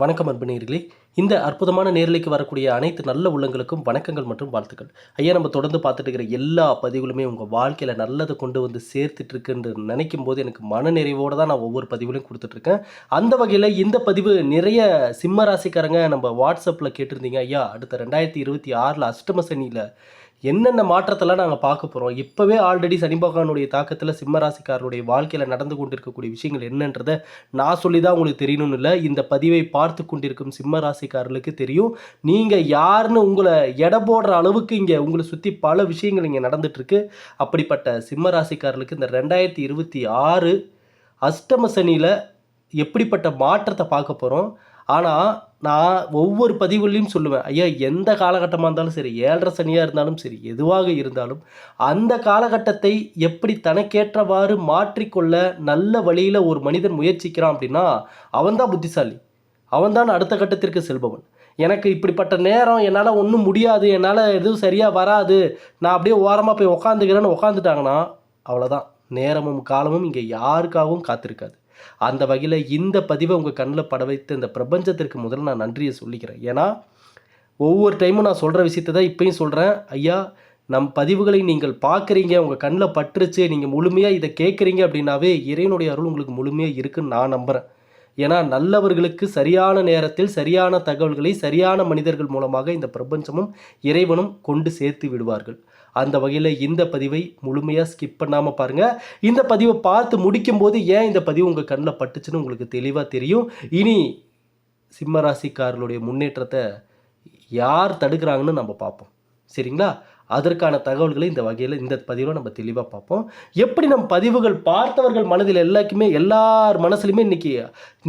வணக்கம் அன்பனீர்களே இந்த அற்புதமான நேரலைக்கு வரக்கூடிய அனைத்து நல்ல உள்ளங்களுக்கும் வணக்கங்கள் மற்றும் வாழ்த்துக்கள். ஐயா நம்ம தொடர்ந்து பார்த்துட்டு இருக்கிற எல்லா பதிவுகளுமே உங்கள் வாழ்க்கையில் நல்லதை கொண்டு வந்து சேர்த்துட்டு இருக்குன்னு நினைக்கும் போது எனக்கு மன நிறைவோடு தான் நான் ஒவ்வொரு பதிவுலையும் கொடுத்துட்ருக்கேன். அந்த வகையில் இந்த பதிவு நிறைய சிம்ம ராசிக்காரங்க நம்ம வாட்ஸ்அப்பில் கேட்டிருந்தீங்க. ஐயா அடுத்த ரெண்டாயிரத்தி இருபத்தி ஆறில் அஷ்டம சனியில் என்னென்ன மாற்றத்தெல்லாம் நாங்கள் பார்க்க போகிறோம் இப்போவே ஆல்ரெடி சனி பகவானுடைய தாக்கத்தில் சிம்மராசிக்காரருடைய வாழ்க்கையில் நடந்து கொண்டிருக்கக்கூடிய விஷயங்கள் என்னன்றதை நான் சொல்லி தான் உங்களுக்கு தெரியணும்னு இல்லை. இந்த பதிவை பார்த்து கொண்டிருக்கும் சிம்மராசிக்காரர்களுக்கு தெரியும். நீங்கள் யாருன்னு உங்களை எடை போடுற அளவுக்கு இங்கே உங்களை சுற்றி பல விஷயங்கள் இங்கே நடந்துட்டுருக்கு. அப்படிப்பட்ட சிம்மராசிக்காரர்களுக்கு இந்த ரெண்டாயிரத்தி இருபத்தி ஆறு அஷ்டம சனியில் எப்படிப்பட்ட மாற்றத்தை பார்க்க போகிறோம் ஆனால் நான் ஒவ்வொரு பதிவுலையும் சொல்லுவேன் ஐயா எந்த காலகட்டமாக இருந்தாலும் சரி ஏழரை சனியாக இருந்தாலும் சரி எதுவாக இருந்தாலும் அந்த காலகட்டத்தை எப்படி தனக்கேற்றவாறு மாற்றிக்கொள்ள நல்ல வழியில் ஒரு மனிதன் முயற்சிக்கிறான் அப்படின்னா அவன்தான் புத்திசாலி. அவன்தான் அடுத்த கட்டத்திற்கு செல்பவன். எனக்கு இப்படிப்பட்ட நேரம் என்னால் ஒன்றும் முடியாது என்னால் எதுவும் சரியாக வராது நான் அப்படியே ஓரமாக போய் உக்காந்துக்கிறேன்னு உக்காந்துட்டாங்கன்னா அவ்வளோதான் நேரமும் காலமும் இங்கே யாருக்காகவும் காத்திருக்காது. அந்த வகையில் இந்த பதிவை உங்கள் கண்ணில் பட வைத்த இந்த பிரபஞ்சத்திற்கு முதல்ல நான் நன்றியை சொல்லிக்கிறேன். ஏன்னா ஒவ்வொரு டைமும் நான் சொல்கிற விஷயத்தை தான் இப்பயும் சொல்கிறேன் ஐயா நம் பதிவுகளை நீங்கள் பார்க்குறீங்க உங்கள் கண்ணில் பட்டுருச்சு நீங்கள் முழுமையாக இதை கேட்குறீங்க அப்படின்னாவே இறைவனுடைய அருள் உங்களுக்கு முழுமையாக இருக்குன்னு நான் நம்புகிறேன் ஏன்னா நல்லவர்களுக்கு சரியான நேரத்தில் சரியான தகவல்களை சரியான மனிதர்கள் மூலமாக இந்த பிரபஞ்சமும் இறைவனும் கொண்டு சேர்த்து விடுவார்கள். அந்த வகையில் இந்த பதிவை முழுமையாக ஸ்கிப் பண்ணாமல் பாருங்கள் இந்த பதிவை பார்த்து முடிக்கும்போது ஏன் இந்த பதிவு உங்கள் கண்ணில் பட்டுச்சுன்னு உங்களுக்கு தெளிவாக தெரியும். இனி சிம்மராசிக்காரர்களுடைய முன்னேற்றத்தை யார் தடுக்கிறாங்கன்னு நம்ம பார்ப்போம். சரிங்களா? அதற்கான தகவல்களை இந்த வகையில் இந்த பதிவில் நம்ம தெளிவாக பார்ப்போம். எப்படி நம் பதிவுகள் பார்த்தவர்கள் மனதில் எல்லாருக்குமே எல்லார் மனசுலையுமே இன்னைக்கு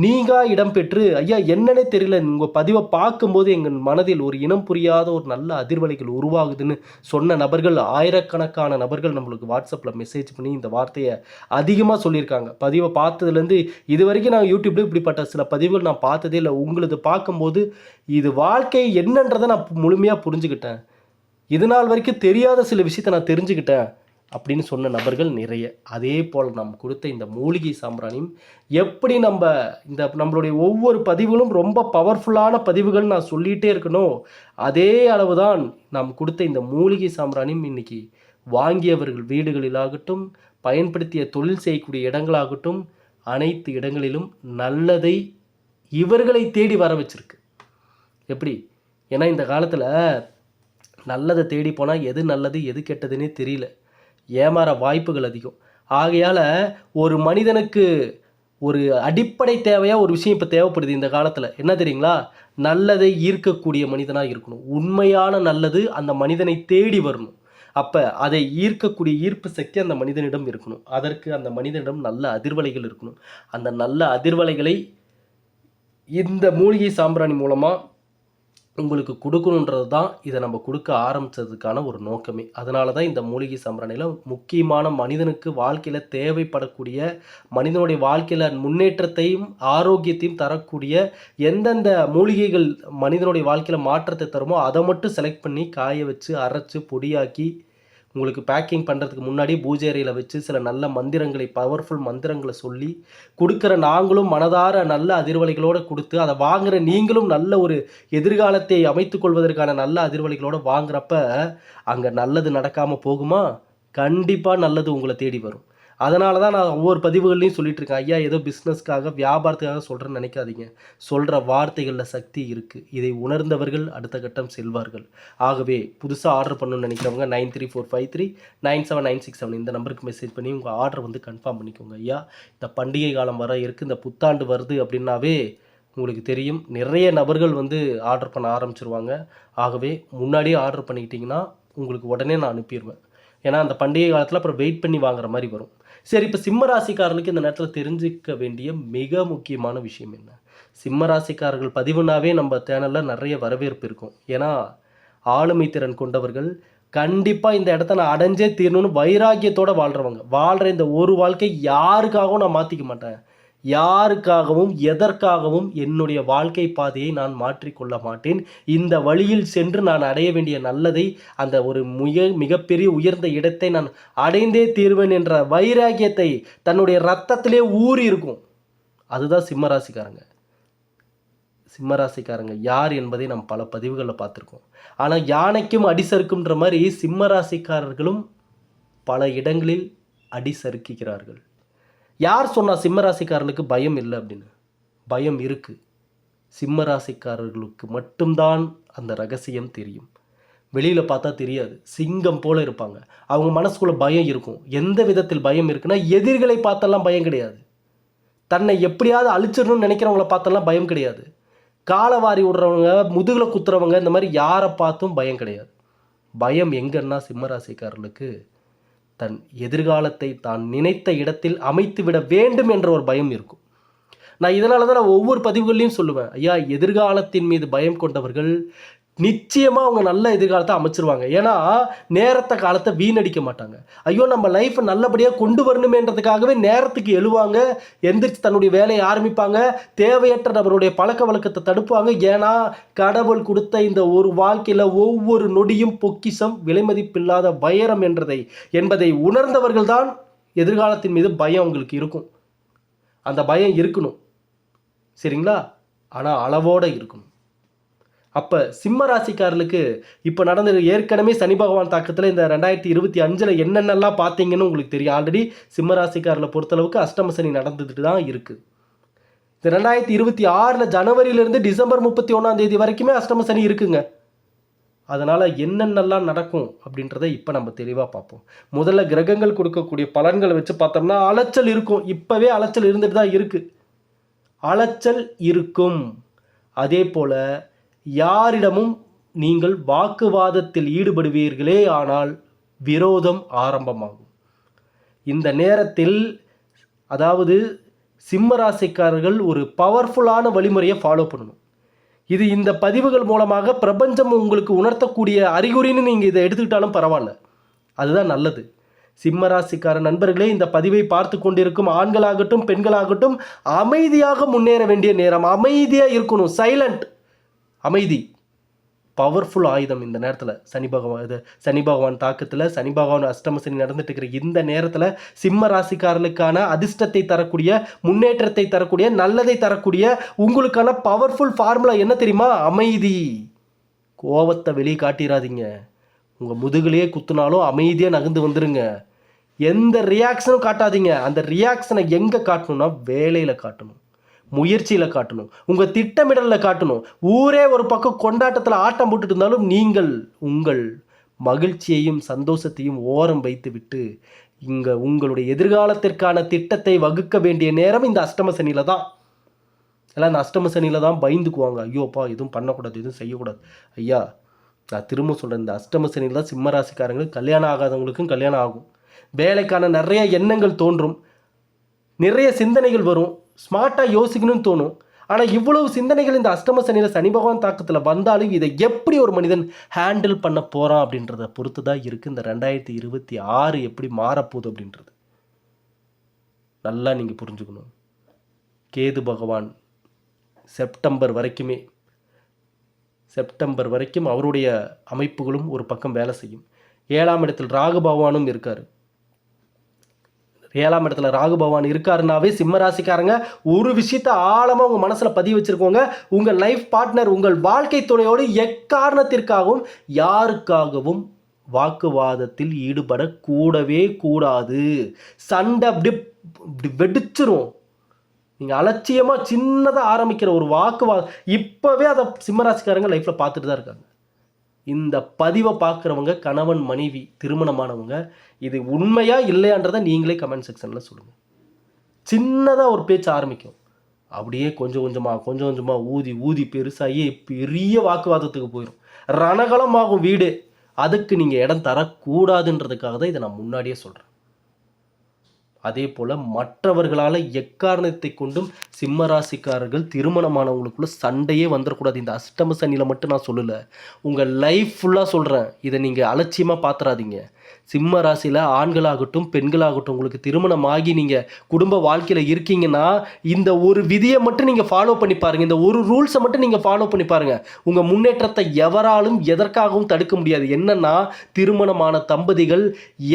நீங்கள் இடம்பெற்று ஐயா என்னன்னே தெரியல உங்கள் பதிவை பார்க்கும்போது எங்கள் மனதில் ஒரு இனம் புரியாத ஒரு நல்ல அதிர்வலைகள் உருவாகுதுன்னு சொன்ன நபர்கள் ஆயிரக்கணக்கான நபர்கள் நம்மளுக்கு வாட்ஸ்அப்பில் மெசேஜ் பண்ணி இந்த வார்த்தையை அதிகமாக சொல்லியிருக்காங்க. பதிவை பார்த்ததுலேருந்து இது வரைக்கும் நான் யூடியூப்லேயும் இப்படிப்பட்ட சில பதிவுகள் நான் பார்த்ததே இல்லை. உங்களது பார்க்கும்போது இது வாழ்க்கை என்னன்றதை நான் முழுமையாக புரிஞ்சுக்கிட்டேன். இது நாள் வரைக்கும் தெரியாத சில விஷயத்தை நான் தெரிஞ்சுக்கிட்டேன் அப்படின்னு சொன்ன நபர்கள் நிறைய. அதே போல் நாம் கொடுத்த இந்த மூலிகை சாம்பிராணியும் எப்படி நம்ம இந்த நம்மளுடைய ஒவ்வொரு பதிவுகளும் ரொம்ப பவர்ஃபுல்லான பதிவுகள் நான் சொல்லிகிட்டே இருக்கணும் அதே அளவு தான் நாம் கொடுத்த இந்த மூலிகை சாம்பிராணியும் இன்னைக்கு வாங்கியவர்கள் வீடுகளிலாகட்டும் பயன்படுத்திய தொழில் செய்யக்கூடிய இடங்களாகட்டும் அனைத்து இடங்களிலும் நல்லதை இவர்களை தேடி வர வச்சிருக்கு. எப்படி? ஏன்னா இந்த காலத்தில் நல்லதை தேடி போனால் எது நல்லது எது கெட்டதுன்னே தெரியல. ஏமாற வாய்ப்புகள் அதிகம். ஆகையால் ஒரு மனிதனுக்கு ஒரு அடிப்படை தேவையாக ஒரு விஷயம் இப்போ தேவைப்படுது இந்த காலத்தில். என்ன தெரியுங்களா? நல்லதை ஈர்க்கக்கூடிய மனிதனாக இருக்கணும். உண்மையான நல்லது அந்த மனிதனை தேடி வரணும். அப்போ அதை ஈர்க்கக்கூடிய ஈர்ப்பு சக்தி அந்த மனிதனிடம் இருக்கணும். அதற்கு அந்த மனிதனிடம் நல்ல அதிர்வலைகள் இருக்கணும். அந்த நல்ல அதிர்வலைகளை இந்த மூலிகை சாம்பிராணி மூலமாக உங்களுக்கு கொடுக்கணுன்றது தான் இதை நம்ம கொடுக்க ஆரம்பித்ததுக்கான ஒரு நோக்கமே. அதனால தான் இந்த மூலிகை சம்பரணையில் முக்கியமான மனிதனுக்கு வாழ்க்கையில் தேவைப்படக்கூடிய மனிதனுடைய வாழ்க்கையில் முன்னேற்றத்தையும் ஆரோக்கியத்தையும் தரக்கூடிய எந்தெந்த மூலிகைகள் மனிதனுடைய வாழ்க்கையில் மாற்றத்தை தருமோ அதை மட்டும் செலக்ட் பண்ணி காய வச்சு அரைச்சு பொடியாக்கி உங்களுக்கு பேக்கிங் பண்ணுறதுக்கு முன்னாடி பூஜை அறையில் வச்சு சில நல்ல மந்திரங்களை பவர்ஃபுல் மந்திரங்களை சொல்லி கொடுக்குற நாங்களும் மனதார நல்ல அதிர்வலைகளோடு கொடுத்து அதை வாங்குகிற நீங்களும் நல்ல ஒரு எதிர்காலத்தை அமைத்து கொள்வதற்கான நல்ல அதிர்வலைகளோடு வாங்குறப்ப அங்கே நல்லது நடக்காமல் போகுமா? கண்டிப்பாக நல்லது உங்களை தேடி வரும். அதனால தான் நான் ஒவ்வொரு பதிவுகள்லையும் சொல்லிட்டு இருக்கேன் ஐயா ஏதோ பிஸ்னஸ்க்காக வியாபாரத்துக்காக சொல்கிறேன்னு நினைக்காதீங்க. சொல்கிற வார்த்தைகளில் சக்தி இருக்குது இதை உணர்ந்தவர்கள் அடுத்த கட்டம் செல்வார்கள். ஆகவே புதுசாக ஆர்டர் பண்ணணும்னு நினைக்கிறவங்க nine three four five three nine seven nine six seven இந்த நம்பருக்கு மெசேஜ் பண்ணி உங்கள் ஆர்டர் வந்து கன்ஃபார்ம் பண்ணிக்கோங்க ஐயா. இந்த பண்டிகை காலம் வர இருக்குது இந்த புத்தாண்டு வருது அப்படின்னாவே உங்களுக்கு தெரியும். நிறைய நபர்கள் வந்து ஆர்டர் பண்ண ஆரம்பிச்சிருவாங்க. ஆகவே முன்னாடியே ஆர்டர் பண்ணிக்கிட்டிங்கன்னா உங்களுக்கு உடனே நான் அனுப்பிடுவேன் ஏன்னா அந்த பண்டிகை காலத்தில் அப்புறம் வெயிட் பண்ணி வாங்குற மாதிரி வரும். சரி இப்போ சிம்ம ராசிக்காரர்களுக்கு இந்த நேரத்தில் தெரிஞ்சுக்க வேண்டிய மிக முக்கியமான விஷயம் என்ன? சிம்ம ராசிக்காரர்கள் பதிவுனாவே நம்ம சேனலில் நிறைய வரவேற்பு இருக்கும். ஏன்னா ஆளுமை திறன் கொண்டவர்கள் கண்டிப்பாக இந்த இடத்த நான் அடைஞ்சே தீரணும்னு வைராக்கியத்தோடு வாழ்கிறவங்க வாழ்கிற இந்த ஒரு வாழ்க்கை யாருக்காகவும் நான் மாற்றிக்க மாட்டேன். யாருக்காகவும் எதற்காகவும் என்னுடைய வாழ்க்கை பாதையை நான் மாற்றிக்கொள்ள மாட்டேன். இந்த வழியில் சென்று நான் அடைய வேண்டிய நல்லதை அந்த ஒரு மிக மிகப்பெரிய உயர்ந்த இடத்தை நான் அடைந்தே தீர்வேன் என்ற வைராகியத்தை தன்னுடைய ரத்தத்திலே ஊறி இருக்கும். அதுதான் சிம்மராசிக்காரங்க. சிம்மராசிக்காரங்க யார் என்பதை நாம் பல பதிவுகளில் பார்த்துருக்கோம். ஆனால் யானைக்கும் அடி சறுக்குன்ற மாதிரி சிம்மராசிக்காரர்களும் பல இடங்களில் அடி சறுக்குகிறார்கள். யார் சொன்னால் சிம்மராசிக்காரனுக்கு பயம் இல்லை அப்படின்னு? பயம் இருக்குது சிம்மராசிக்காரர்களுக்கு மட்டும்தான் அந்த ரகசியம் தெரியும். வெளியில் பார்த்தா தெரியாது. சிங்கம் போல் இருப்பாங்க. அவங்க மனசுக்குள்ள பயம் இருக்கும். எந்த விதத்தில் பயம் இருக்குன்னா எதிரிகளை பார்த்தெல்லாம் பயம் கிடையாது. தன்னை எப்படியாவது அழிச்சிடணும்னு நினைக்கிறவங்கள பார்த்தெல்லாம் பயம் கிடையாது. காலை வாரி விடுறவங்க முதுகில் குத்துறவங்க இந்த மாதிரி யாரை பார்த்தும் பயம் கிடையாது. பயம் எங்கன்னா சிம்மராசிக்காரர்களுக்கு தன் எதிர்காலத்தை தான் நினைத்த இடத்தில் அமைத்துவிட வேண்டும் என்ற ஒரு பயம் இருக்கும். நான் இதனால தான் நான் ஒவ்வொரு பதிவுகள்லையும் சொல்லுவேன் ஐயா எதிர்காலத்தின் மீது பயம் கொண்டவர்கள் நிச்சயமாக அவங்க நல்ல எதிர்காலத்தை அமைச்சிருவாங்க. ஏன்னா நேரத்தை காலத்தை வீணடிக்க மாட்டாங்க. ஐயோ நம்ம லைஃப்பை நல்லபடியாக கொண்டு வரணுமேன்றதுக்காகவே நேரத்துக்கு எழுவாங்க. எந்திரிச்சு தன்னுடைய வேலையை ஆரம்பிப்பாங்க. தேவையற்ற நபருடைய பழக்க வழக்கத்தை தடுப்பாங்க. ஏன்னா கடவுள் கொடுத்த இந்த ஒரு வாழ்க்கையில் ஒவ்வொரு நொடியும் பொக்கிஷம் விலைமதிப்பில்லாத வைரம் என்றதை என்பதை உணர்ந்தவர்கள் தான் எதிர்காலத்தின் மீது பயம் அவங்களுக்கு இருக்கும். அந்த பயம் இருக்கணும். சரிங்களா? ஆனால் அளவோடு இருக்கணும். அப்போ சிம்ம ராசிக்காரர்களுக்கு இப்போ நடந்தது ஏற்கனவே சனி பகவான் தாக்கத்தில் இந்த ரெண்டாயிரத்தி இருபத்தி அஞ்சில் என்னென்னலாம் பார்த்தீங்கன்னு உங்களுக்கு தெரியும். ஆல்ரெடி சிம்ம ராசிக்காரர்களை பொறுத்தளவுக்கு அஷ்டம சனி நடந்துட்டு தான் இருக்குது இந்த ரெண்டாயிரத்தி இருபத்தி ஆறில் ஜனவரியிலேருந்து டிசம்பர் முப்பத்தி ஒன்றாம் தேதி வரைக்குமே அஷ்டம சனி இருக்குங்க. அதனால் என்னென்னலாம் நடக்கும் அப்படின்றத இப்போ நம்ம தெளிவாக பார்ப்போம். முதல்ல கிரகங்கள் கொடுக்கக்கூடிய பலன்களை வச்சு பார்த்தோம்னா அலைச்சல் இருக்கும். இப்போவே அலைச்சல் இருந்துட்டு தான் இருக்குது அலைச்சல் இருக்கும். அதே போல் யாரிடமும் நீங்கள் வாக்குவாதத்தில் ஈடுபடுவீர்களே ஆனால் விரோதம் ஆரம்பமாகும். இந்த நேரத்தில் அதாவது சிம்மராசிக்காரர்கள் ஒரு பவர்ஃபுல்லான வழிமுறையை ஃபாலோ பண்ணணும். இது இந்த பதிவுகள் மூலமாக பிரபஞ்சம் உங்களுக்கு உணர்த்தக்கூடிய அறிகுறின்னு நீங்கள் இதை எடுத்துக்கிட்டாலும் பரவாயில்ல. அதுதான் நல்லது. சிம்மராசிக்கார நண்பர்களே இந்த பதிவை பார்த்து கொண்டிருக்கும் ஆண்களாகட்டும் பெண்களாகட்டும் அமைதியாக முன்னேற வேண்டிய நேரம் அமைதியாக இருக்கணும் சைலண்ட் அமைதி. பவர்ஃபுல் ஆயுதம் இந்த நேரத்தில். சனி பகவான் இது சனி பகவான் தாக்கத்தில் சனி பகவான் அஷ்டம சனி நடந்துட்டு இருக்கிற இந்த நேரத்தில் சிம்ம ராசிக்காரர்களுக்கான அதிர்ஷ்டத்தை தரக்கூடிய முன்னேற்றத்தை தரக்கூடிய நல்லதை தரக்கூடிய உங்களுக்கான பவர்ஃபுல் ஃபார்முலா என்ன தெரியுமா? அமைதி. கோவத்தை வெளியே காட்டிடாதீங்க உங்கள் முதுகுலையே குத்துனாலும் அமைதியாக நகர்ந்து வந்துடுங்க எந்த ரியாக்ஷனும் காட்டாதீங்க. அந்த ரியாக்ஷனை எங்கே காட்டணும்னா வேலையில் காட்டணும். முயற்சியில் காட்டணும். உங்கள் திட்டமிடலில் காட்டணும். ஊரே ஒரு பக்கம் கொண்டாட்டத்தில் ஆட்டம் போட்டுட்டு இருந்தாலும் நீங்கள் உங்கள் மகிழ்ச்சியையும் சந்தோஷத்தையும் ஓரம் வைத்து விட்டு இங்கே உங்களுடைய எதிர்காலத்திற்கான திட்டத்தை வகுக்க வேண்டிய நேரம் இந்த அஷ்டம சனியில் தான். எல்லாம் இந்த அஷ்டம சனியில் தான் பயந்துக்குவாங்க. ஐயோப்பா எதுவும் பண்ணக்கூடாது எதுவும் செய்யக்கூடாது. ஐயா நான் திரும்ப சொல்கிறேன் இந்த அஷ்டம சனியில் தான் சிம்மராசிக்காரங்களுக்கு கல்யாணம் ஆகாதவங்களுக்கும் கல்யாணம் ஆகும். வேலைக்கான நிறைய எண்ணங்கள் தோன்றும். நிறைய சிந்தனைகள் வரும். ஸ்மார்ட்டாக யோசிக்கணும்னு தோணும். ஆனால் இவ்வளவு சிந்தனைகள் இந்த அஷ்டம சனியில் சனி பகவான் தாக்கத்தில் வந்தாலும் இதை எப்படி ஒரு மனிதன் ஹேண்டில் பண்ண போகிறான் அப்படின்றத பொறுத்து தான் இருக்குது இந்த ரெண்டாயிரத்தி இருபத்தி ஆறு எப்படி மாறப்போகுது அப்படின்றது. நல்லா நீங்கள் புரிஞ்சுக்கணும். கேது பகவான் செப்டம்பர் வரைக்குமே செப்டம்பர் வரைக்கும் அவருடைய அமைப்புகளும் ஒரு பக்கம் வேலை செய்யும். ஏழாம் இடத்தில் ராகு பகவானும் இருக்கார். ஏழாம் இடத்துல ராகு பகவான் இருக்காருனாவே சிம்ம ராசிக்காரங்க ஒரு விஷயத்த ஆழமாக உங்கள் மனசில் பதிவு வச்சுருக்கோங்க. உங்கள் லைஃப் பார்ட்னர் உங்கள் வாழ்க்கை துணையோடு எக்காரணத்திற்காகவும் யாருக்காகவும் வாக்குவாதத்தில் ஈடுபடக்கூடவே கூடாது. சண்டை அப்படி இப்படி வெடிச்சிரும். நீங்கள் அலட்சியமாக சின்னதாக ஆரம்பிக்கிற ஒரு வாக்குவாதம் இப்போவே அதை சிம்மராசிக்காரங்க லைஃப்பில் பார்த்துட்டு தான் இருக்காங்க. இந்த பதிவை பார்க்குறவங்க கணவன் மனைவி திருமணமானவங்க இது உண்மையா இல்லையான்றதை நீங்களே கமெண்ட் செக்ஷனில் சொல்லுங்கள் சின்னதாக ஒரு பேச்சு ஆரம்பிக்கும். அப்படியே கொஞ்சம் கொஞ்சமாக கொஞ்சம் கொஞ்சமாக ஊதி ஊதி பெருசாகி பெரிய வாக்குவாதத்துக்கு போயிடும் ரணகலமாகும் வீடு. அதுக்கு நீங்கள் இடம் தரக்கூடாதுன்றதுக்காக தான் இதை நான் முன்னாடியே சொல்கிறேன் அதே போல் மற்றவர்களால் எக்காரணத்தை கொண்டும் சிம்ம ராசிக்காரர்கள் திருமணமானவங்களுக்குள்ள சண்டையே வந்துடக்கூடாது இந்த அஷ்டம சனியில் மட்டும் நான் சொல்லலை. உங்கள் லைஃப் ஃபுல்லாக சொல்கிறேன் இதை நீங்கள் அலட்சியமாக பார்த்துறாதீங்க சிம்ம ராசியில் ஆண்களாகட்டும் பெண்களாகட்டும் உங்களுக்கு திருமணம் ஆகி நீங்கள் குடும்ப வாழ்க்கையில் இருக்கீங்கன்னா இந்த ஒரு விதியை மட்டும் நீங்கள் ஃபாலோ பண்ணி பாருங்கள் இந்த ஒரு ரூல்ஸை மட்டும் நீங்கள் ஃபாலோ பண்ணி பாருங்கள் உங்கள் முன்னேற்றத்தை எவராலும் எதற்காகவும் தடுக்க முடியாது. என்னென்னா திருமணமான தம்பதிகள்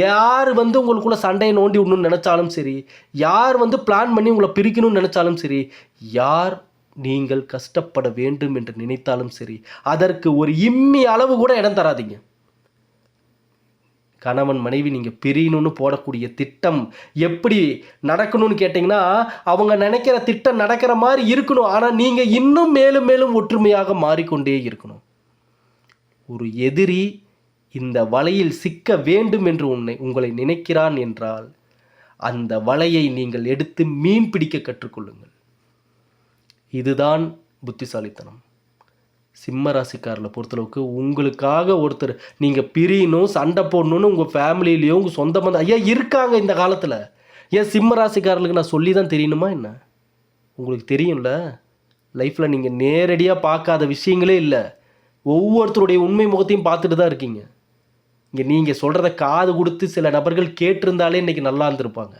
யார் வந்து உங்களுக்குள்ள சண்டையை நோண்டி விடணும்னு நினச்சாலும் சரி யார் வந்து பிளான் பண்ணி உங்களை பிரிக்கணும்னு நினச்சாலும் சரி யார் நீங்கள் கஷ்டப்பட வேண்டும் என்று நினைத்தாலும் சரி அதற்கு ஒரு இம்மி அளவு கூட இடம் தராதீங்க. கணவன் மனைவி நீங்கள் பிரியணும்னு போடக்கூடிய திட்டம் எப்படி நடக்கணும்னு கேட்டிங்கன்னா அவங்க நினைக்கிற திட்டம் நடக்கிற மாதிரி இருக்கணும். ஆனால் நீங்கள் இன்னும் மேலும் மேலும் ஒற்றுமையாக மாறிக்கொண்டே இருக்கணும். ஒரு எதிரி இந்த வலையில் சிக்க வேண்டும் என்று உன்னை உங்களை நினைக்கிறான் என்றால் அந்த வலையை நீங்கள் எடுத்து மீன் பிடிக்க கற்றுக்கொள்ளுங்கள். இதுதான் புத்திசாலித்தனம். சிம்ம ராசிக்காரில் பொறுத்தளவுக்கு உங்களுக்காக ஒருத்தர் நீங்கள் பிரியணும் சண்டை போடணும்னு உங்கள் ஃபேமிலியிலையோ உங்கள் சொந்த பந்தம் ஐயா இருக்காங்க இந்த காலத்தில். ஏன் சிம்ம ராசிக்காரர்களுக்கு நான் சொல்லி தான் தெரியணுமா என்ன? உங்களுக்கு தெரியும்ல லைஃப்பில் நீங்கள் நேரடியாக பார்க்காத விஷயங்களே இல்லை. ஒவ்வொருத்தருடைய உண்மை முகத்தையும் பார்த்துட்டு தான் இருக்கீங்க. இங்கே நீங்கள் சொல்கிறத காது கொடுத்து சில நபர்கள் கேட்டிருந்தாலே இன்றைக்கி நல்லா இருந்திருப்பாங்க.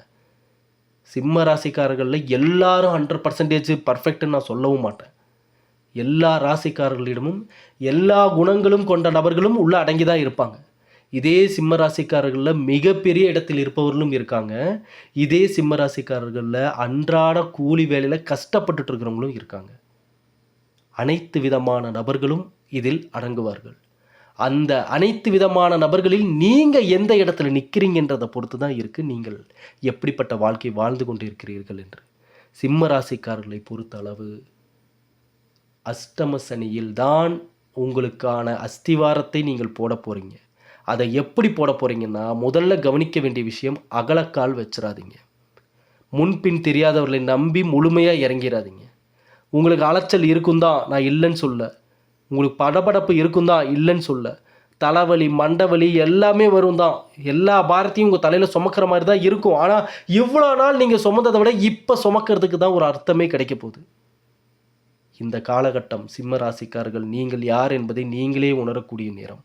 சிம்ம ராசிக்காரர்களில் எல்லாரும் ஹண்ட்ரட் பர்சன்டேஜ் பர்ஃபெக்ட்னு நான் சொல்லவும் மாட்டேன். எல்லா ராசிக்காரர்களிடமும் எல்லா குணங்களும் கொண்ட நபர்களும் உள்ளே அடங்கி தான் இருப்பாங்க. இதே சிம்ம ராசிக்காரர்களில் மிகப்பெரிய இடத்தில் இருப்பவர்களும் இருக்காங்க. இதே சிம்ம ராசிக்காரர்களில் அன்றாட கூலி வேலையில் கஷ்டப்பட்டுட்டு இருக்கிறவங்களும் இருக்காங்க. அனைத்து விதமான நபர்களும் இதில் அடங்குவார்கள். அந்த அனைத்து விதமான நபர்களில் நீங்கள் எந்த இடத்துல நிற்கிறீங்கன்றதை பொறுத்து தான் இருக்குது நீங்கள் எப்படிப்பட்ட வாழ்க்கை வாழ்ந்து கொண்டிருக்கிறீர்கள் என்று. சிம்ம ராசிக்காரர்களை பொறுத்த அளவு அஷ்டம சனியில் தான் உங்களுக்கான அஸ்திவாரத்தை நீங்கள் போட போகிறீங்க அதை எப்படி போட போகிறீங்கன்னா முதல்ல கவனிக்க வேண்டிய விஷயம் அகலக்கால் வச்சிடாதீங்க முன்பின் தெரியாதவர்களை நம்பி முழுமையாக இறங்கிடாதீங்க உங்களுக்கு அலைச்சல் இருக்கும் தான் நான் இல்லைன்னு சொல்ல. உங்களுக்கு படபடப்பு இருக்கும் தான் இல்லைன்னு சொல்ல. தலைவலி மண்டவலி எல்லாமே வரும் தான். எல்லா பாரத்தையும் உங்கள் தலையில் சுமக்கிற மாதிரி தான் இருக்கும். ஆனால் இவ்வளோ நாள் நீங்கள் சுமந்ததை விட இப்போ சுமக்கிறதுக்கு தான் ஒரு அர்த்தமே கிடைக்க போகுது. இந்த காலகட்டம் சிம்ம ராசிக்காரர்கள் நீங்கள் யார் என்பதை நீங்களே உணரக்கூடிய நேரம்.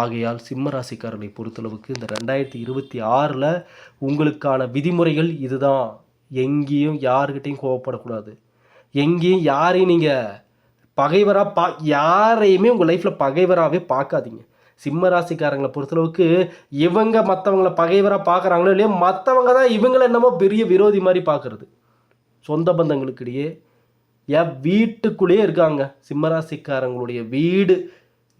ஆகையால் சிம்ம ராசிக்காரர்களை பொறுத்தளவுக்கு இந்த ரெண்டாயிரத்தி இருபத்தி ஆறில் உங்களுக்கான விதிமுறைகள் இதுதான். எங்கேயும் யாருக்கிட்டையும் கோவப்படக்கூடாது. எங்கேயும் யாரையும் நீங்கள் பகைவராக பா யாரையுமே உங்கள் லைஃப்பில் பகைவராகவே பார்க்காதீங்க. சிம்ம ராசிக்காரங்களை பொறுத்தளவுக்கு இவங்க மற்றவங்கள பகைவராக பார்க்குறாங்களோ இல்லையோ மற்றவங்க தான் இவங்கள என்னமோ பெரிய விரோதி மாதிரி பார்க்குறது. சொந்த பந்தங்களுக்கிடையே. என் வீட்டுக்குள்ளேயே இருக்காங்க. சிம்மராசிக்காரங்களுடைய வீடு.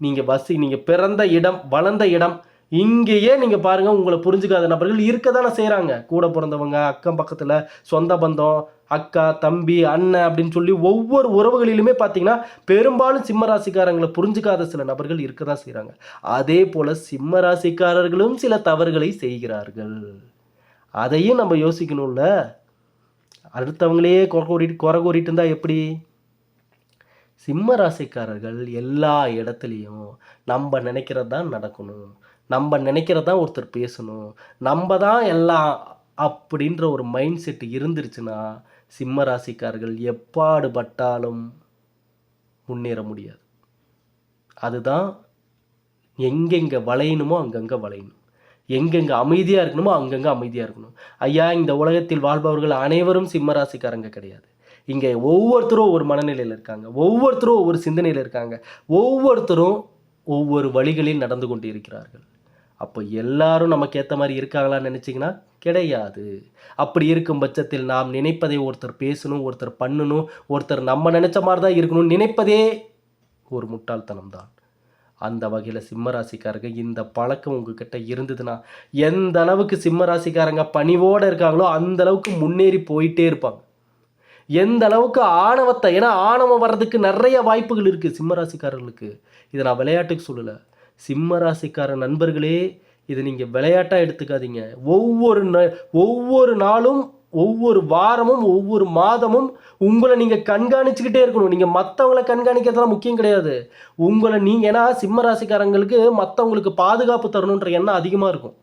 நீங்கள் வசி நீங்கள் பிறந்த இடம் வளர்ந்த இடம். இங்கேயே நீங்கள் பாருங்கள் உங்களை புரிஞ்சுக்காத நபர்கள் இருக்க தானே செய்கிறாங்க கூட பிறந்தவங்க அக்கம் பக்கத்தில் சொந்த பந்தம் அக்கா தம்பி அண்ணன் அப்படின்னு சொல்லி ஒவ்வொரு உறவுகளிலுமே பார்த்தீங்கன்னா பெரும்பாலும் சிம்மராசிக்காரங்களை புரிஞ்சுக்காத சில நபர்கள் இருக்க தான் செய்கிறாங்க அதே போல் சிம்மராசிக்காரர்களும் சில தவறுகளை செய்கிறார்கள். அதையும் நம்ம யோசிக்கணும்ல? அடுத்தவங்களே குறை கூறிட்டு குறை கூறிட்டு இருந்தால் எப்படி? சிம்ம ராசிக்காரர்கள் எல்லா இடத்துலையும் நம்ம நினைக்கிறது தான் நடக்கணும். நம்ம நினைக்கிறது தான் ஒருத்தர் பேசணும். நம்ம தான் எல்லாம் அப்படின்ற ஒரு மைண்ட் செட் இருந்துருச்சுன்னா சிம்ம ராசிக்காரர்கள் எப்பாடுபட்டாலும் முன்னேற முடியாது. அதுதான் எங்கெங்கே வளையணுமோ அங்கங்கே வளையணும். எங்கெங்கே அமைதியாக இருக்கணுமோ அங்கங்கே அமைதியாக இருக்கணும். ஐயா இந்த உலகத்தில் வாழ்பவர்கள் அனைவரும் சிம்மராசிக்காரங்க கிடையாது. இங்கே ஒவ்வொருத்தரும் ஒரு மனநிலையில் இருக்காங்க. ஒவ்வொருத்தரும் ஒவ்வொரு சிந்தனையில் இருக்காங்க. ஒவ்வொருத்தரும் ஒவ்வொரு வழிகளில் நடந்து கொண்டு இருக்கிறார்கள். அப்போ எல்லாரும் நமக்கு ஏற்ற மாதிரி இருக்காங்களான்னு நினச்சிங்கன்னா கிடையாது. அப்படி இருக்கும் பட்சத்தில் நாம் நினைப்பதை ஒருத்தர் பேசணும் ஒருத்தர் பண்ணணும் ஒருத்தர் நம்ம நினச்ச மாதிரி தான் இருக்கணும்னு நினைப்பதே ஒரு முட்டாள்தனம் தான் அந்த வகையில் சிம்மராசிக்காரங்க இந்த பழக்கம் உங்ககிட்ட இருந்ததுன்னா எந்த அளவுக்கு சிம்மராசிக்காரங்க பணிவோடு இருக்காங்களோ அந்த அளவுக்கு முன்னேறி போயிட்டே இருப்பாங்க. எந்த அளவுக்கு ஆணவத்தை ஏன்னா ஆணவம் வர்றதுக்கு நிறைய வாய்ப்புகள் இருக்குது சிம்மராசிக்காரர்களுக்கு. இதை நான் விளையாட்டுக்கு சொல்லலை. சிம்மராசிக்கார நண்பர்களே இதை நீங்கள் விளையாட்டாக எடுத்துக்காதீங்க. ஒவ்வொரு ந ஒவ்வொரு நாளும் ஒவ்வொரு வாரமும் ஒவ்வொரு மாதமும் உங்களை நீங்கள் கண்காணிச்சுக்கிட்டே இருக்கணும். நீங்கள் மற்றவங்கள கண்காணிக்கிறதுலாம் முக்கியம் கிடையாது. உங்களை நீங்கள் ஏன்னா சிம்ம ராசிக்காரங்களுக்கு மற்றவங்களுக்கு பாதுகாப்பு தரணுன்ற எண்ணம் அதிகமாக இருக்கும்.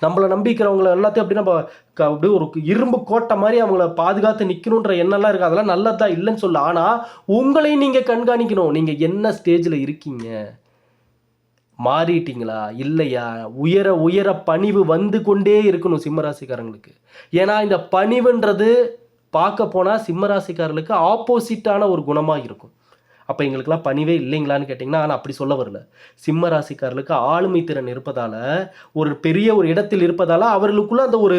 நம்மளை நம்பிக்கிறவங்கள எல்லாத்தையும் அப்படி நம்ம க- அப்படியே ஒரு இரும்பு கோட்டை மாதிரி அவங்கள பாதுகாத்து நிற்கணுன்ற எண்ணம்லாம் இருக்குது அதெல்லாம் நல்லதா இல்லைன்னு சொல்ல ஆனால் உங்களையும் நீங்கள் கண்காணிக்கணும். நீங்கள் என்ன ஸ்டேஜில் இருக்கீங்க? மாறிட்டீங்களா? இல்லையா? உயர உயர பணிவு வந்து கொண்டே இருக்கணும் சிம்மராசிக்காரங்களுக்கு. ஏன்னா இந்த பணிவுன்றது பார்க்க போனால் சிம்மராசிக்காரர்களுக்கு ஆப்போசிட்டான ஒரு குணமாக இருக்கும். அப்போ எங்களுக்கெல்லாம் பணிவே இல்லைங்களான்னு கேட்டிங்கன்னா நான் அப்படி சொல்ல வரல. சிம்ம ராசிக்காரர்களுக்கு ஆளுமை திறன் இருப்பதால் ஒரு பெரிய ஒரு இடத்தில் இருப்பதால் அவர்களுக்குள்ள அந்த ஒரு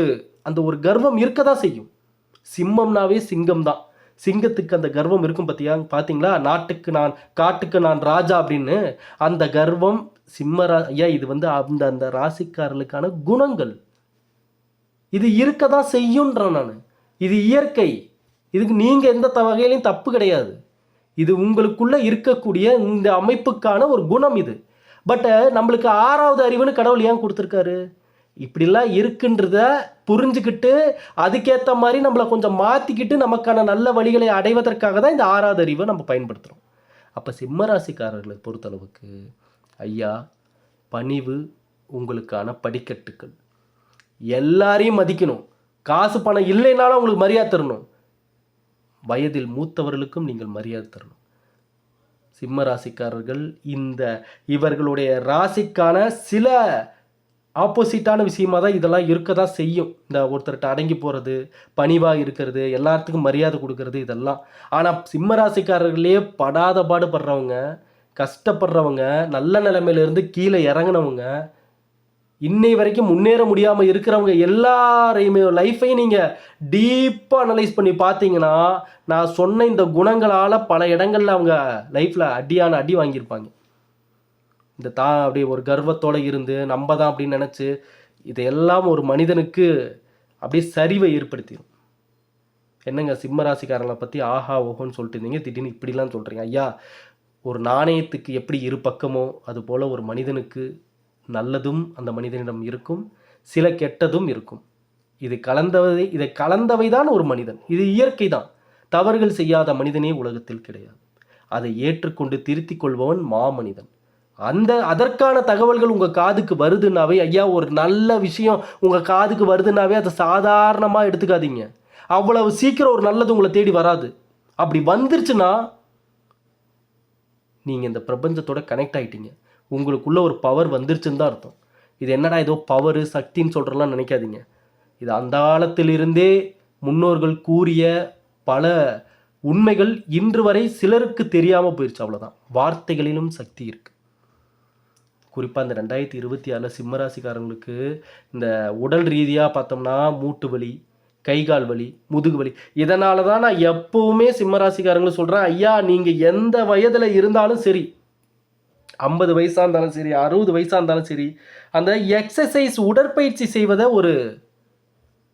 அந்த ஒரு கர்வம் இருக்க தான் செய்யும். சிம்மம்னாவே சிங்கம் தான் சிங்கத்துக்கு அந்த கர்வம் இருக்கும் பார்த்தியா பார்த்தீங்களா நாட்டுக்கு நான் காட்டுக்கு நான் ராஜா அப்படின்னு அந்த கர்வம் சிம்ம ரா ஐயா இது வந்து அந்த அந்த ராசிக்காரர்களுக்கான குணங்கள். இது இருக்க தான் செய்யுன்றேன் நான். இது இயற்கை. இதுக்கு நீங்கள் எந்த வகையிலையும் தப்பு கிடையாது. இது உங்களுக்குள்ளே இருக்கக்கூடிய இந்த அமைப்புக்கான ஒரு குணம் இது. பட் நம்மளுக்கு ஆறாவது அறிவுன்னு கடவுள் ஏன் கொடுத்துருக்காரு? இப்படிலாம் இருக்குன்றத புரிஞ்சுக்கிட்டு அதுக்கேற்ற மாதிரி நம்மளை கொஞ்சம் மாற்றிக்கிட்டு நமக்கான நல்ல வழிகளை அடைவதற்காக தான் இந்த ஆறாவது அறிவை நம்ம பயன்படுத்துகிறோம் அப்போ சிம்மராசிக்காரர்களை பொறுத்தளவுக்கு ஐயா பணிவு உங்களுக்கான படிக்கட்டுக்கள் எல்லாரையும் மதிக்கணும். காசு பணம் இல்லைனாலும் உங்களுக்கு மரியாதை தரணும். வயதில் மூத்தவர்களுக்கும் நீங்கள் மரியாதை தரணும். சிம்ம ராசிக்காரர்கள் இந்த இவர்களுடைய ராசிக்கான சில ஆப்போசிட்டான விஷயமா தான் இதெல்லாம் இருக்க தான் செய்யும். இந்த ஒருத்தர்கிட்ட அடங்கி போகிறது பணிவாக இருக்கிறது எல்லாத்துக்கும் மரியாதை கொடுக்கறது இதெல்லாம். ஆனால் சிம்ம ராசிக்காரர்களே படாத பாடுபடுறவங்க கஷ்டப்படுறவங்க நல்ல நிலைமையிலேருந்து கீழே இறங்கினவங்க இன்னை வரைக்கும் முன்னேற முடியாமல் இருக்கிறவங்க எல்லாரையுமே லைஃப்பையும் நீங்கள் டீப்பாக அனலைஸ் பண்ணி பார்த்தீங்கன்னா நான் சொன்ன இந்த குணங்களால் பல இடங்களில் அவங்க லைஃப்பில் அடியான அடி வாங்கியிருப்பாங்க. இந்த தா அப்படியே ஒரு கர்வத்தோடு இருந்து நம்ம தான் அப்படின்னு நினச்சி இதையெல்லாம் ஒரு மனிதனுக்கு அப்படியே சரிவை ஏற்படுத்திடும் என்னங்க சிம்ம ராசிக்காரங்களை பற்றி ஆஹா ஓஹோன்னு சொல்லிட்டு இருந்தீங்க திடீர்னு இப்படிலாம் சொல்கிறீங்க ஐயா ஒரு நாணயத்துக்கு எப்படி இரு பக்கமோ அதுபோல் ஒரு மனிதனுக்கு நல்லதும் அந்த மனிதனிடம் இருக்கும் சில கெட்டதும் இருக்கும். இது கலந்தவை இதை கலந்தவை தான் ஒரு மனிதன். இது இயற்கை தான். தவறுகள் செய்யாத மனிதனே உலகத்தில் கிடையாது. அதை ஏற்றுக்கொண்டு திருத்திக் கொள்பவன் மாமனிதன். அந்த அதற்கான தகவல்கள் உங்கள் காதுக்கு வருதுன்னாவே ஐயா ஒரு நல்ல விஷயம் உங்கள் காதுக்கு வருதுன்னாவே அதை சாதாரணமாக எடுத்துக்காதீங்க. அவ்வளவு சீக்கிரம் ஒரு நல்லது உங்களை தேடி வராது. அப்படி வந்துருச்சுன்னா நீங்கள் இந்த பிரபஞ்சத்தோட கனெக்ட் ஆகிட்டீங்க உங்களுக்குள்ளே ஒரு பவர் வந்துருச்சுன்னு தான் அர்த்தம். இது என்னடா ஏதோ பவர் சக்தின்னு சொல்கிறலாம் நினைக்காதீங்க. இது அந்த காலத்திலிருந்தே முன்னோர்கள் கூறிய பல உண்மைகள் இன்று வரை சிலருக்கு தெரியாமல் போயிடுச்சு அவ்வளோதான் வார்த்தைகளிலும் சக்தி இருக்குது குறிப்பாக இந்த ரெண்டாயிரத்தி இருபத்தி ஆறில் சிம்மராசிக்காரங்களுக்கு இந்த உடல் ரீதியாக பார்த்தோம்னா மூட்டு வலி கை கால் வலி முதுகு வலி. இதனால தான் நான் எப்போவுமே சிம்மராசிக்காரங்களும் சொல்கிறேன் ஐயா நீங்கள் எந்த வயதில் இருந்தாலும் சரி ஐம்பது வயசாக இருந்தாலும் சரி அறுபது வயசாக இருந்தாலும் சரி அந்த எக்ஸசைஸ் உடற்பயிற்சி செய்வதை ஒரு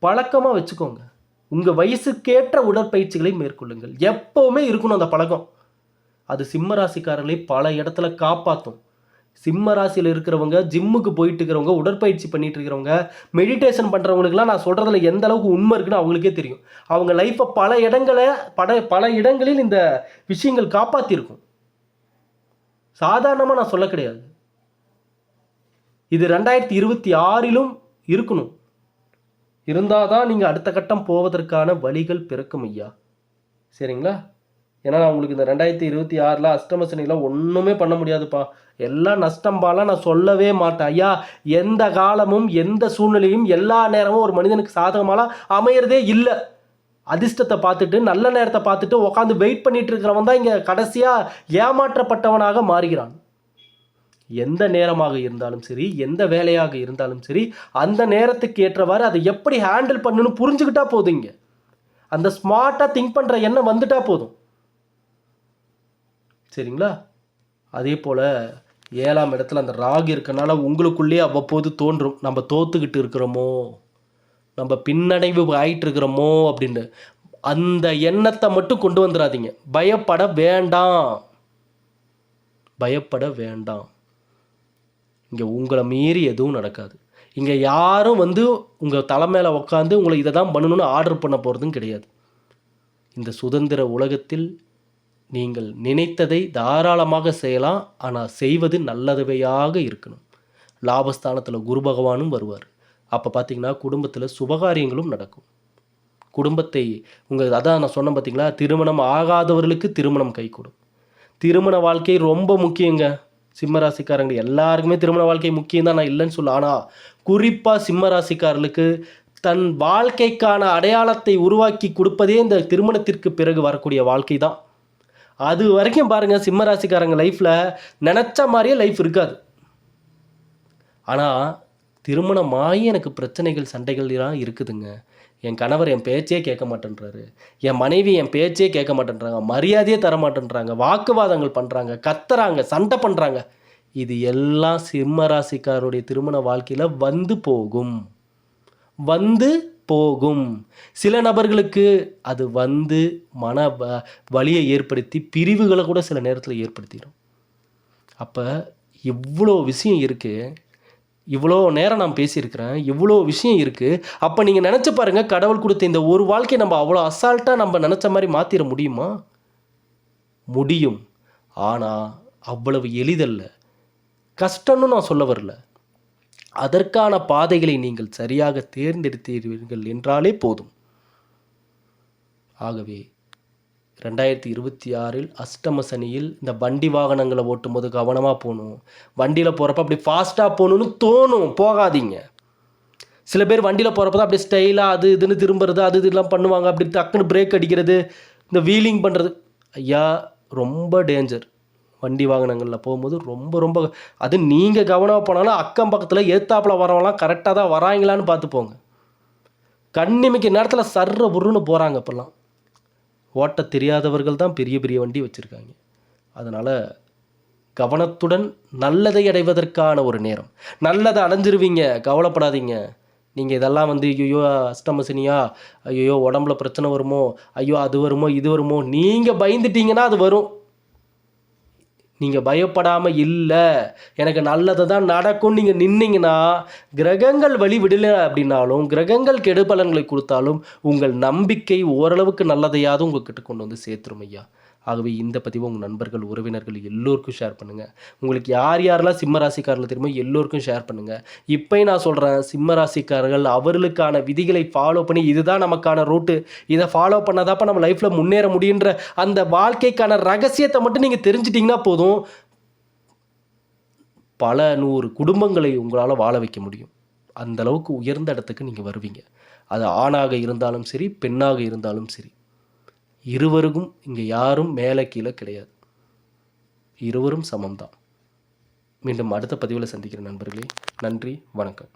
பழக்கமாக வச்சுக்கோங்க. உங்கள் வயசுக்கேற்ற உடற்பயிற்சிகளை மேற்கொள்ளுங்கள். எப்போவுமே இருக்கணும் அந்த பழக்கம். அது சிம்மராசிக்காரர்களை பல இடத்துல காப்பாற்றும் சிம்ம ராசியில் இருக்கிறவங்க ஜிம்முக்கு போயிட்டு இருக்கிறவங்க உடற்பயிற்சி பண்ணிட்டு இருக்கிறவங்க மெடிடேஷன் பண்ணுறவங்களுக்குலாம் நான் சொல்கிறதுல எந்த அளவுக்கு உண்மை இருக்குன்னு அவங்களுக்கே தெரியும். அவங்க லைஃப்பை பல இடங்களை பட பல இடங்களில் இந்த விஷயங்கள் காப்பாற்றிருக்கும் சாதாரணமாக நான் சொல்ல கிடையாது. இது ரெண்டாயிரத்தி இருபத்தி ஆறிலும் இருக்கணும். இருந்தால் தான் நீங்கள் அடுத்த கட்டம் போவதற்கான வழிகள் பிறக்கும் ஐயா. சரிங்களா? ஏன்னா நான் உங்களுக்கு இந்த ரெண்டாயிரத்தி இருபத்தி ஆறில் அஷ்டம சனியில் ஒன்றுமே பண்ண முடியாதுப்பா. எல்லாம் நஷ்டம்பாலாம் நான் சொல்லவே மாட்டேன். ஐயா எந்த காலமும் எந்த சூழ்நிலையும் எல்லா நேரமும் ஒரு மனிதனுக்கு சாதகமாலாம் அமையிறதே இல்லை. அதிர்ஷ்டத்தை பார்த்துட்டு நல்ல நேரத்தை பார்த்துட்டு உட்காந்து வெயிட் பண்ணிட்டு இருக்கிறவன் தான் இங்கே கடைசியாக ஏமாற்றப்பட்டவனாக மாறுகிறான். எந்த நேரமாக இருந்தாலும் சரி எந்த வேலையாக இருந்தாலும் சரி அந்த நேரத்துக்கு ஏற்றவாறு அதை எப்படி ஹேண்டில் பண்ணணும்னு புரிஞ்சுக்கிட்டா போதும் இங்கே. அந்த ஸ்மார்ட்டாக திங்க் பண்ணுற எண்ணம் வந்துட்டா போதும். சரிங்களா? அதே போல் ஏழாம் இடத்துல அந்த ராகு இருக்கனால உங்களுக்குள்ளேயே அவ்வப்போது தோன்றும். நம்ம தோத்துக்கிட்டு இருக்கிறோமோ? நம்ம பின்னடைவு ஆயிட்டு இருக்கிறோமோ? அப்படின்னு. அந்த எண்ணத்தை மட்டும் கொண்டு வந்துடாதீங்க பயப்பட வேண்டாம். பயப்பட வேண்டாம். இங்கே உங்களை மீறி எதுவும் நடக்காது. இங்கே யாரும் வந்து உங்கள் தலை மேலே உட்காந்து உங்களை இதை தான் பண்ணணும்னு ஆர்டர் பண்ண போகிறதும் கிடையாது. இந்த சுதந்திர உலகத்தில் நீங்கள் நினைத்ததை தாராளமாக செய்யலாம் ஆனால் செய்வது நல்லதுவையாக இருக்கணும். லாபஸ்தானத்தில் குரு பகவானும் வருவார். அப்போ பார்த்தீங்கன்னா குடும்பத்தில் சுபகாரியங்களும் நடக்கும். குடும்பத்தை உங்கள் அதான் நான் சொன்னேன் பார்த்தீங்களா திருமணம் ஆகாதவர்களுக்கு திருமணம் கைகூடும். திருமண வாழ்க்கை ரொம்ப முக்கியங்க. சிம்மராசிக்காரங்க எல்லாருக்குமே திருமண வாழ்க்கை முக்கியம் தான் நான் இல்லைன்னு சொல்ல ஆனால் குறிப்பாக சிம்மராசிக்காரர்களுக்கு தன் வாழ்க்கைக்கான அடையாளத்தை உருவாக்கி கொடுப்பதே இந்த திருமணத்திற்கு பிறகு வரக்கூடிய வாழ்க்கை தான் அது வரைக்கும் பாருங்கள் சிம்மராசிக்காரங்க லைஃப்பில் நினச்ச மாதிரியே லைஃப் இருக்காது. ஆனால் திருமணம் ஆகி எனக்கு பிரச்சனைகள் சண்டைகள்லாம் இருக்குதுங்க. என் கணவர் என் பேச்சே கேட்க மாட்டேன்றாரு. என் மனைவி என் பேச்சே கேட்க மாட்டேன்றாங்க. மரியாதையே தர மாட்டேன்றாங்க. வாக்குவாதங்கள் பண்ணுறாங்க கத்துறாங்க. சண்டை பண்ணுறாங்க இது எல்லாம் சிம்மராசிக்காரருடைய திருமண வாழ்க்கையில் வந்து போகும். வந்து போகும். சில நபர்களுக்கு அது வந்து மன வ- வலியை ஏற்படுத்தி பிரிவுகளை கூட சில நேரத்தில் ஏற்படுத்திடும். அப்போ இவ்வளோ விஷயம் இருக்குது இவ்வளோ நேரம் நான் பேசியிருக்கிறேன். இவ்வளோ விஷயம் இருக்குது அப்போ நீங்கள் நினச்சி பாருங்கள் கடவுள் கொடுத்த இந்த ஒரு வாழ்க்கையை நம்ம அவ்வளோ அசால்ட்டாக நம்ம நினச்ச மாதிரி மாற்றிட முடியுமா? முடியும். ஆனால் அவ்வளவு எளிதல்ல. கஷ்டம்னு நான் சொல்ல வரல. அதற்கான பாதைகளை நீங்கள் சரியாக தேர்ந்தெடுத்தீர்கள் என்றாலே போதும். ஆகவே ரெண்டாயிரத்தி இருபத்தி ஆறில் அஷ்டம சனியில் இந்த வண்டி வாகனங்களை ஓட்டும் போது கவனமாக போகணும். வண்டியில் போகிறப்ப அப்படி ஃபாஸ்ட்டாக போகணுன்னு தோணும். போகாதீங்க. சில பேர் வண்டியில் போகிறப்ப தான் அப்படியே ஸ்டைலாக அது இதுன்னு திரும்புறது அது இதெல்லாம் பண்ணுவாங்க. அப்படி டக்குன்னு பிரேக் அடிக்கிறது இந்த வீலிங் பண்ணுறது ஐயா ரொம்ப டேஞ்சர் வண்டி வாகனங்களில் போகும்போது ரொம்ப ரொம்ப அது நீங்கள் கவனமாக போனாலும் அக்கம் பக்கத்தில் ஏத்தாப்பில் வரவங்களாம் கரெக்டாக தான் வராங்களான்னு பார்த்து போங்க கண்ணிமைக்கு நேரத்தில் சர்ற உருன்னு போகிறாங்க இப்போல்லாம். ஓட்ட தெரியாதவர்கள் தான் பெரிய பெரிய வண்டி வச்சுருக்காங்க. அதனால் கவனத்துடன் நல்லதை அடைவதற்கான ஒரு நேரம். நல்லதை அடைஞ்சிருவீங்க கவலைப்படாதீங்க. நீங்கள் இதெல்லாம் வந்து ஐயோ அஷ்டமசினியா? ஐயோ உடம்புல பிரச்சனை வருமோ? ஐயோ அது வருமோ இது வருமோ? நீங்கள் பயந்துட்டீங்கன்னா அது வரும். நீங்கள் பயப்படாமல் இல்லை. எனக்கு நல்லது தான் நடக்கும். நீங்கள் நின்னீங்கன்னா கிரகங்கள் வழி விடலை அப்படின்னாலும் கிரகங்கள் கெடுபலன்களை கொடுத்தாலும் உங்கள் நம்பிக்கை ஓரளவுக்கு நல்லதையாவது உங்ககிட்ட கொண்டு வந்து சேர்த்துரும் ஐயா. ஆகவே இந்த பதிவை உங்கள் நண்பர்கள் உறவினர்கள் எல்லோருக்கும் ஷேர் பண்ணுங்கள் உங்களுக்கு யார் யாரெல்லாம் சிம்ம ராசிக்காரில் தெரியுமோ எல்லோருக்கும் ஷேர் பண்ணுங்கள் இப்போயும் நான் சொல்கிறேன் சிம்ம ராசிக்காரர்கள் அவர்களுக்கான விதிகளை ஃபாலோ பண்ணி இதுதான் நமக்கான ரூட்டு இதை ஃபாலோ பண்ணாதாப்ப நம்ம லைஃப்பில் முன்னேற முடியுன்ற அந்த வாழ்க்கைக்கான ரகசியத்தை மட்டும் நீங்கள் தெரிஞ்சிட்டிங்கன்னா போதும். பல நூறு குடும்பங்களை உங்களால் வாழ வைக்க முடியும். அந்த அளவுக்கு உயர்ந்த இடத்துக்கு நீங்கள் வருவீங்க. அது ஆணாக இருந்தாலும் சரி பெண்ணாக இருந்தாலும் சரி. இருவருக்கும் இங்கே யாரும் மேலே கீழே கிடையாது. இருவரும் சமம்தான். மீண்டும் அடுத்த பதிவில் சந்திக்கிற நண்பர்களே. நன்றி வணக்கம்.